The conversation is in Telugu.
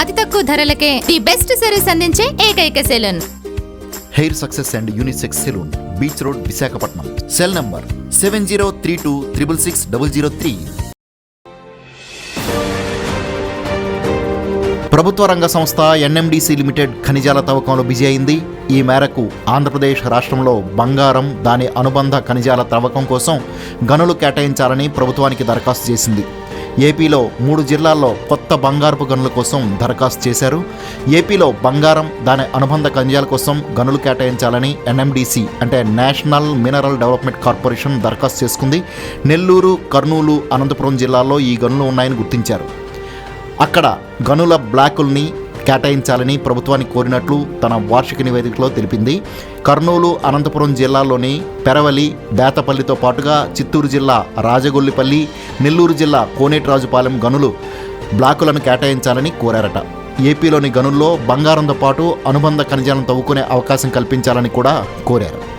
అతి తక్కువ ధరలకే ది బెస్ట్ సర్వీస్ అందించే ఏకైక salon. Hair success and unisex salon beach road Visakhapatnam. Cell number seven zero three two triple six double zero three. ప్రభుత్వ రంగ సంస్థ ఎన్ఎండిసి లిమిటెడ్ ఖనిజాల తవ్వకంలో బిజీ అయింది. ఈ మేరకు ఆంధ్రప్రదేశ్ రాష్ట్రంలో బంగారం దాని అనుబంధ ఖనిజాల తవ్వకం కోసం గనులు కేటాయించాలని ప్రభుత్వానికి దరఖాస్తు చేసింది. ఏపీలో మూడు జిల్లాల్లో కొత్త బంగారపు గనుల కోసం దరఖాస్తు చేశారు. ఏపీలో బంగారం దాని అనుబంధ ఖనిజాల కోసం గనులు కేటాయించాలని ఎన్ఎండిసి అంటే నేషనల్ మినరల్ డెవలప్మెంట్ కార్పొరేషన్ దరఖాస్తు చేసుకుంది. నెల్లూరు కర్నూలు అనంతపురం జిల్లాల్లో ఈ గనులు ఉన్నాయని గుర్తించారు. అక్కడ గనుల బ్లాకుల్ని కేటాయించాలని ప్రభుత్వాన్ని కోరినట్లు తన వార్షిక నివేదికలో తెలిపింది. కర్నూలు అనంతపురం జిల్లాలోని పెరవలి బేతపల్లితో పాటుగా చిత్తూరు జిల్లా రాజగొల్లిపల్లి నెల్లూరు జిల్లా కోనేటిరాజుపాలెం గనులు బ్లాకులను కేటాయించాలని కోరారట. ఏపీలోని గనుల్లో బంగారంతో పాటు అనుబంధ ఖనిజాలను తవ్వుకునే అవకాశం కల్పించాలని కూడా కోరారు.